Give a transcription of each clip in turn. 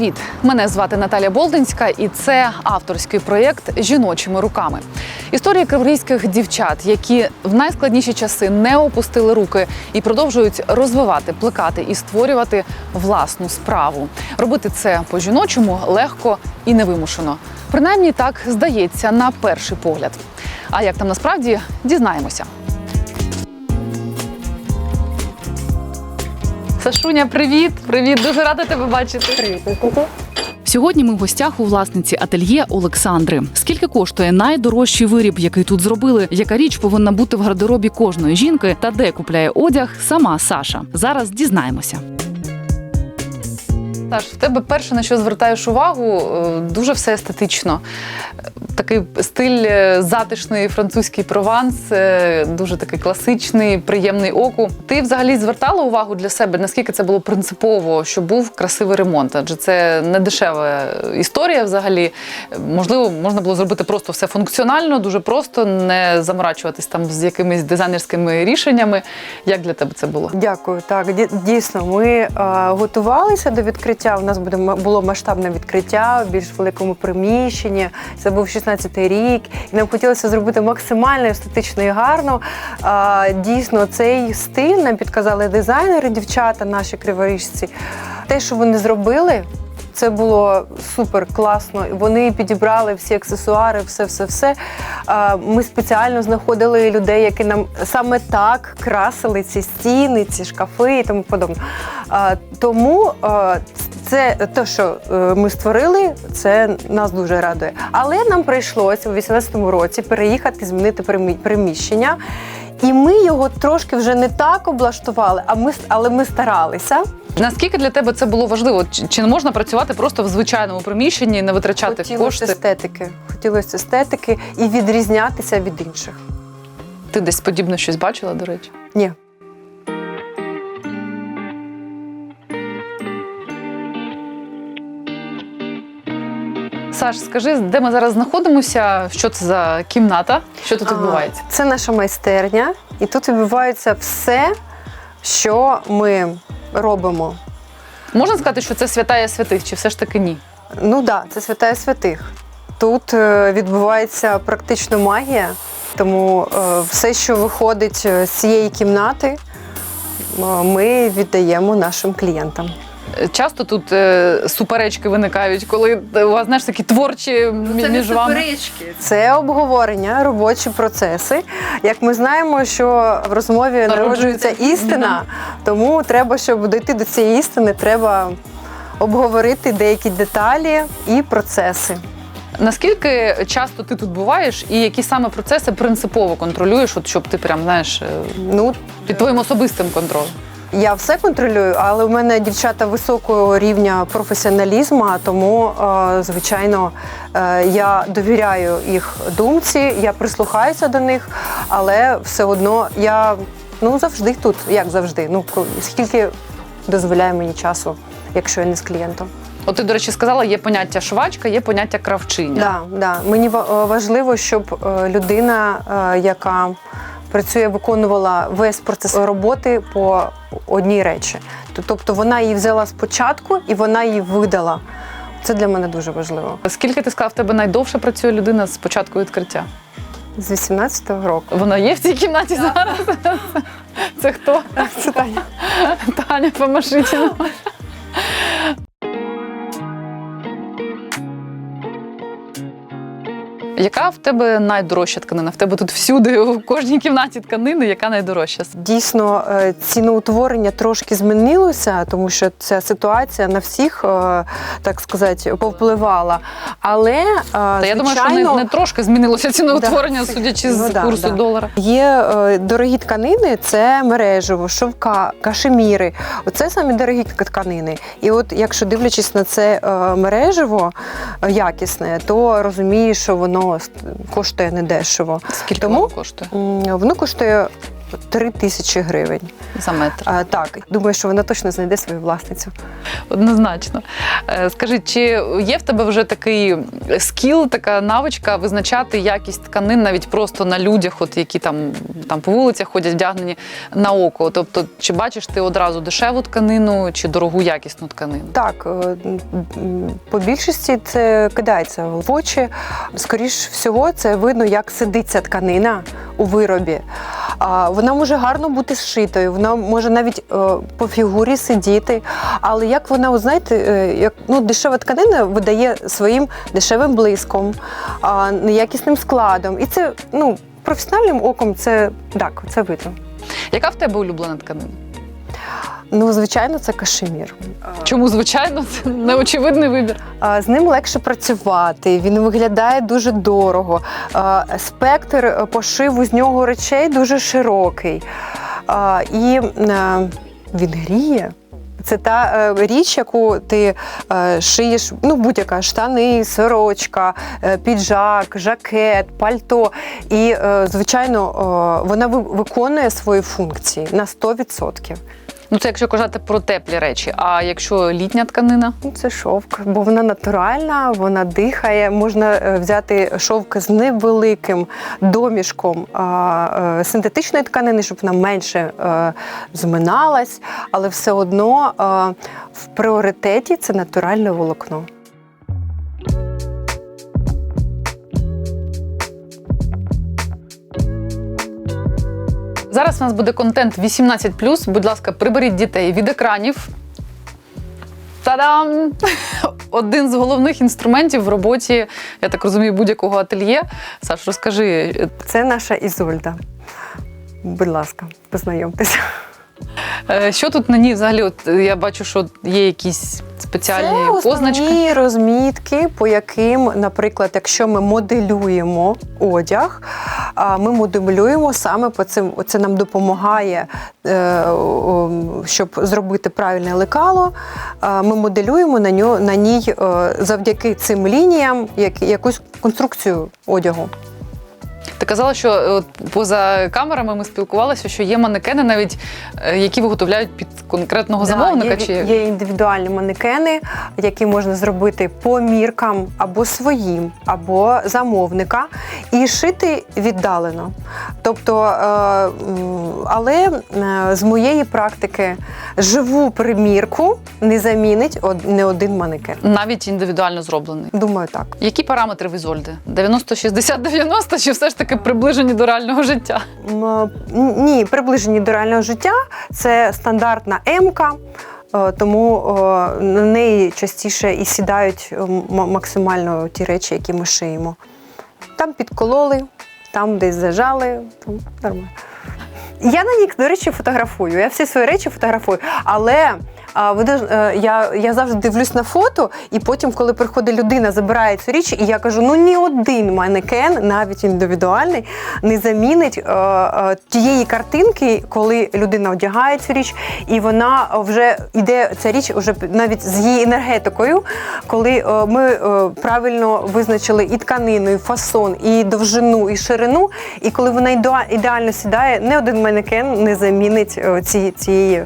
Привіт! Мене звати Наталя Болдинська, і це авторський проєкт жіночими руками. Історії криворізьких дівчат, які в найскладніші часи не опустили руки і продовжують розвивати, плекати і створювати власну справу. Робити це по-жіночому легко і невимушено. Принаймні так здається на перший погляд. А як там насправді дізнаємося. Сашуня, привіт! Привіт! Дуже рада тебе бачити. Привіт. Сьогодні ми в гостях у власниці ательє Олександри. Скільки коштує найдорожчий виріб, який тут зробили? Яка річ повинна бути в гардеробі кожної жінки? Та де купляє одяг сама Саша? Зараз дізнаємося. Саш, в тебе перше, на що звертаєш увагу, е, дуже все естетично. Такий стиль е, затишний французький прованс, е, дуже такий класичний, приємний оку. Ти взагалі звертала увагу для себе, наскільки це було принципово, що був красивий ремонт? Адже це не дешева історія взагалі. Можливо, можна було зробити просто все функціонально, дуже просто, не заморачуватись там з якимись дизайнерськими рішеннями. Як для тебе це було? Дякую. Так, дійсно, ми е, готувалися до відкриття. У нас було масштабне відкриття в більш великому приміщенні. Це був 16-й рік, і нам хотілося зробити максимально естетично і гарно. Дійсно, цей стиль нам підказали дизайнери, дівчата, наші криворіжці. Те, що вони зробили. Це було супер класно. Вони підібрали всі аксесуари, все, все, все. Ми спеціально знаходили людей, які нам саме так красили ці стіни, ці шкафи і тому подобне. Тому це те, що е, ми створили, це нас дуже радує. Але нам прийшлося у 2018 році переїхати, змінити примі- приміщення. І ми його трошки вже не так облаштували, а ми але ми старалися. Наскільки для тебе це було важливо? Чи, не можна працювати просто в звичайному приміщенні, і не витрачати Хотілося кошти? естетики. Хотілося естетики і відрізнятися від інших. Ти десь подібне щось бачила, до речі? Ні. Саш, скажи, де ми зараз знаходимося? Що це за кімната? Що тут відбувається? Це наша майстерня, і тут відбувається все, що ми робимо. Можна сказати, що це святая святих, чи все ж таки ні? Ну так, да, це святая святих. Тут е, відбувається практично магія, тому е, все, що виходить е, з цієї кімнати, ми віддаємо нашим клієнтам. Часто тут е, суперечки виникають, коли е, у вас знаєш такі творчі мі- між вами. Це обговорення, робочі процеси. Як ми знаємо, що в розмові Народжується народжується істина, тому треба, щоб дійти до цієї істини, треба обговорити деякі деталі і процеси. Наскільки часто ти тут буваєш, і які саме процеси принципово контролюєш, от щоб ти прям знаєш е, Ну, під твоїм особистим контролем? Я все контролюю, але у мене дівчата високого рівня професіоналізму, тому, е, звичайно, е, я довіряю їх думці, я прислухаюся до них, але все одно я ну, завжди тут, як завжди. Ну, скільки дозволяє мені часу, якщо я не з клієнтом. От ти, до речі, сказала, є поняття швачка, є поняття кравчиня. Да, да. Мені е, важливо, щоб людина, яка працює, виконувала весь процес роботи по одній речі. Тобто вона її взяла спочатку і вона її видала. Це для мене дуже важливо. Скільки ти сказав, в тебе найдовше працює людина з початку відкриття? З 18-го року. Вона є в цій кімнаті зараз? Це хто? Це Таня. Таня Помашитіна. Яка в тебе найдорожча тканина? В тебе тут всюди, в кожній кімнаті тканини, яка найдорожча? Дійсно, е, ціноутворення трошки змінилося, тому що ця ситуація на всіх, е, так сказати, повпливала. Але е, Та я думаю, що не, не трошки змінилося ціноутворення, Да. судячи Ну з да, курсу да. долара. Є дорогі тканини, це мережево, шовка, кашеміри. Оце самі дорогі тканини. І от якщо дивлячись на це мережево якісне, то розумієш, що воно ст- коштує недешево. Скільки Тому воно коштує? Воно коштує 3 тисячі гривень. За метр. А, так, думаю, що вона точно знайде свою власницю. Однозначно. Е, Скажи, чи є в тебе вже такий скіл, така навичка визначати якість тканин навіть просто на людях, от які там, там по вулицях ходять вдягнені на око? Тобто, чи бачиш ти одразу дешеву тканину, чи дорогу якісну тканину? Так, е, по більшості це кидається в очі. Скоріш всього, це видно, як сидить ця тканина у виробі. Вона може гарно бути зшитою, вона може навіть е, по фігурі сидіти. Але як вона, знаєте, е, як ну, дешева тканина видає своїм дешевим блиском, неякісним складом. І це ну, професіональним оком це так, це видно. Яка в тебе улюблена тканина? Ну, звичайно, це кашемір. Чому звичайно це неочевидний вибір? З ним легше працювати, він виглядає дуже дорого. Спектр е, пошиву з нього речей дуже широкий. І е, він гріє. Це та е, річ, яку ти шиєш, ну будь-яка штани, сорочка, піджак, жакет, пальто. І, звичайно, вона виконує свої функції на 100%. Ну, це якщо казати про теплі речі. А якщо літня тканина? Це шовк, бо вона натуральна, вона дихає. Можна е, взяти шовк з невеликим домішком е, синтетичної тканини, щоб вона менше е, зминалась, але все одно в пріоритеті це натуральне волокно. Зараз у нас буде контент 18+. Будь ласка, приберіть дітей від екранів. Та-дам! Один з головних інструментів в роботі, я так розумію, будь-якого ательє. Саш, розкажи, Це наша Ізольда. Будь ласка, познайомтеся. Е, що тут на ній взагалі? От я бачу, що є якісь спеціальні Це позначки. розмітки, по яким, наприклад, якщо ми моделюємо одяг, ми моделюємо саме по цим. Це нам допомагає, е, щоб зробити правильне лекало. Ми моделюємо на ній е, завдяки цим лініям як- якусь конструкцію одягу. Ти казала, що е, поза камерами ми спілкувалися, що є манекени, навіть е, які виготовляють під конкретного замовника. Да, чи є, є індивідуальні манекени, які можна зробити по міркам або своїм, або замовника, і шити віддалено. Тобто, е, але е, з моєї практики живу примірку не замінить не один манекен. навіть індивідуально зроблений. Думаю, так. Які параметри в Ізольди? 90, 60, 90 чи все ж таки приближені до реального життя? Ні, приближені до реального життя. Це стандартна М-ка. е, Тому е, на неї частіше і сідають е, максимально ті речі, які ми шиємо. Там підкололи, там десь зажали, там нормально. Я на ній, до речі, фотографую. Я всі свої речі фотографую. Але а, ви е, я, я завжди дивлюсь на фото, і потім, коли приходить людина, забирає цю річ, і я кажу: ну ні один манекен, навіть індивідуальний, не замінить е, е, тієї картинки, коли людина одягає цю річ, і вона вже йде ця річ вже навіть з її енергетикою, коли е, ми е, правильно визначили і тканину, і фасон, і довжину, і ширину. І коли вона ідеально сідає, не один манекен не замінить е, ці, цієї,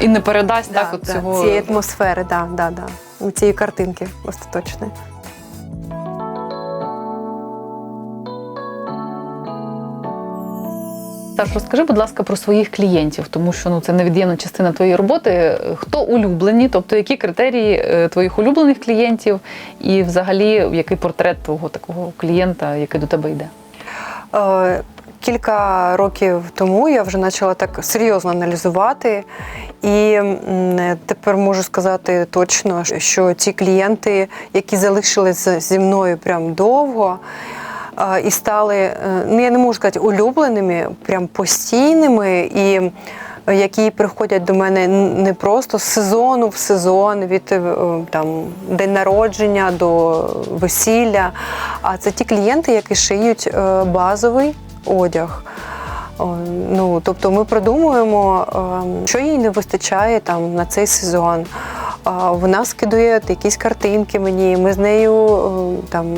І не передасть да, так от цього. цієї атмосфери, да, да, да, цієї картинки остаточної. Саш, розкажи, будь ласка, про своїх клієнтів, тому що ну це невід'ємна частина твоєї роботи. Хто улюблені, тобто які критерії е, твоїх улюблених клієнтів, і взагалі який портрет твого такого клієнта, який до тебе йде? Кілька років тому я вже почала так серйозно аналізувати, і тепер можу сказати точно, що ті клієнти, які залишилися зі мною прям довго. І стали, е, ну я не можу сказати, улюбленими, прям постійними, і які приходять до мене не просто з сезону в сезон, від е, там день народження до весілля. А це ті клієнти, які шиють е, базовий одяг. Ну, тобто ми продумуємо, е, що їй не вистачає там на цей сезон. Вона скидує якісь картинки мені. Ми з нею е, там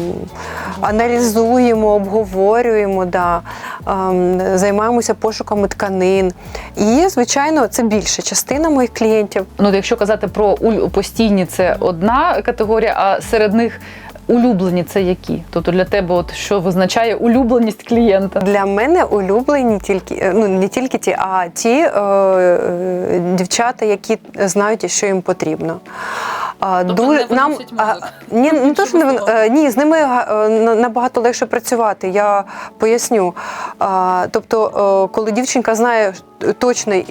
аналізуємо, обговорюємо, да, ем, займаємося пошуками тканин. І, звичайно, це більша частина моїх клієнтів. Ну, якщо казати про постійні, це одна категорія, а серед них улюблені це які? Тобто для тебе, от що визначає улюбленість клієнта? Для мене улюблені тільки е, ну не тільки ті, а ті е, е, дівчата, які знають, що їм потрібно. А, Тобто ду- не виносять а, ні, не то, що не, ні, з ними е, на- набагато легше працювати. Я поясню. А, тобто, е, коли дівчинка знає точно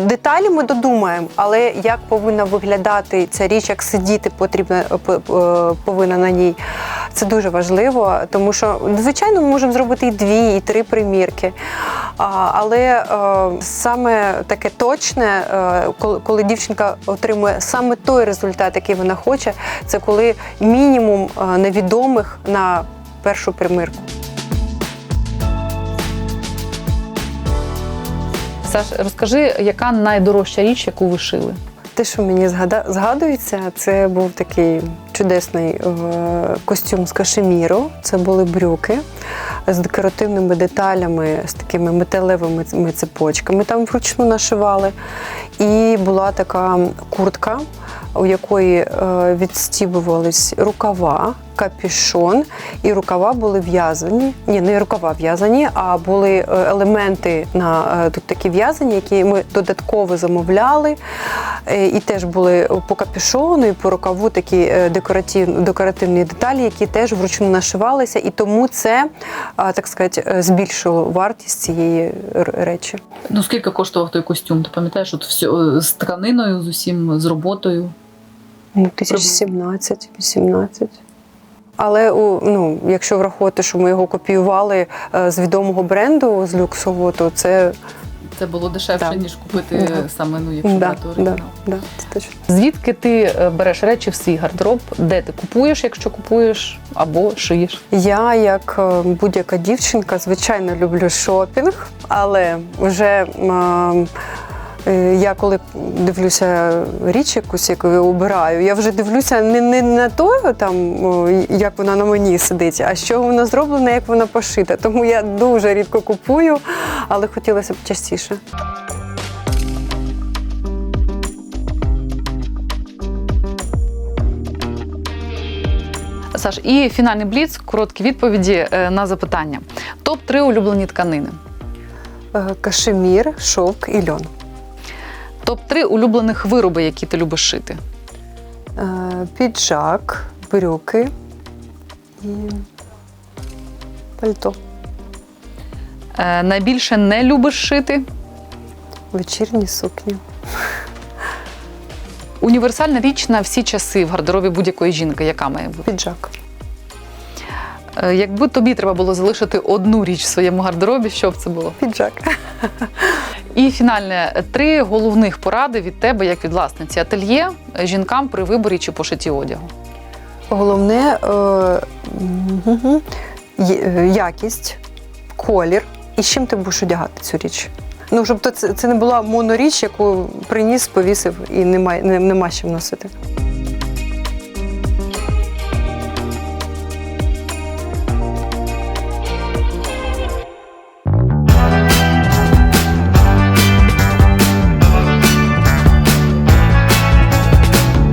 деталі, ми додумаємо, але як повинна виглядати ця річ, як сидіти потрібно е, е, повинна на ній. Це дуже важливо, тому що звичайно ми можемо зробити і дві, і три примірки. Але е, саме таке точне, коли, дівчинка отримує саме той результат, який вона хоче, це коли мінімум невідомих на першу примірку. Саш, розкажи, яка найдорожча річ, яку ви шили? Те, що мені згада- згадується, це був такий чудесний е, костюм з кашеміру. Це були брюки з декоративними деталями, з такими металевими цепочками. Там вручну нашивали. І була така куртка, у якої е, відстібувались рукава, капюшон, і рукава були в'язані. Ні, не рукава в'язані, а були е, елементи на е, тут такі в'язані, які ми додатково замовляли. Е, І теж були по капюшону і по рукаву такі декоративні, декоративні деталі, які теж вручну нашивалися, і тому це, так сказати, збільшило вартість цієї речі. Ну скільки коштував той костюм? Ти пам'ятаєш, от все з тканиною, з усім, з роботою? Ну, тисяч 17-18. Але ну, якщо враховувати, що ми його копіювали е, з відомого бренду з люксового, то це Це було дешевше, Так. ніж купити Да. саме, ну, якщо да, брати да, оригінал. да, це точно. Звідки ти е, береш речі в свій гардероб? Де ти купуєш, якщо купуєш, або шиєш? Я, як е, будь-яка дівчинка, звичайно люблю шопінг, але вже е, я коли дивлюся річ якусь, яку я обираю, я вже дивлюся не, не на то, там, як вона на мені сидить, а що вона зроблена, як вона пошита. Тому я дуже рідко купую, але хотілося б частіше. Саш, і фінальний бліц, короткі відповіді е, на запитання. Топ 3 улюблені тканини. Е, Кашемір, шовк і льон. Топ 3 улюблених вироби, які ти любиш шити. Е, Піджак, брюки і пальто. Е, Найбільше не любиш шити. Вечірні сукні. Універсальна річ на всі часи в гардеробі будь-якої жінки, яка має бути. Піджак. Е, Якби тобі треба було залишити одну річ в своєму гардеробі, що б це було? Піджак. І фінальне три головних поради від тебе, як від власниці ательє е, жінкам при виборі чи пошиті одягу. Головне е, е, якість, колір і з чим ти будеш одягати цю річ. Ну, щоб це, це не була моноріч, яку приніс, повісив і немає, нема чим носити.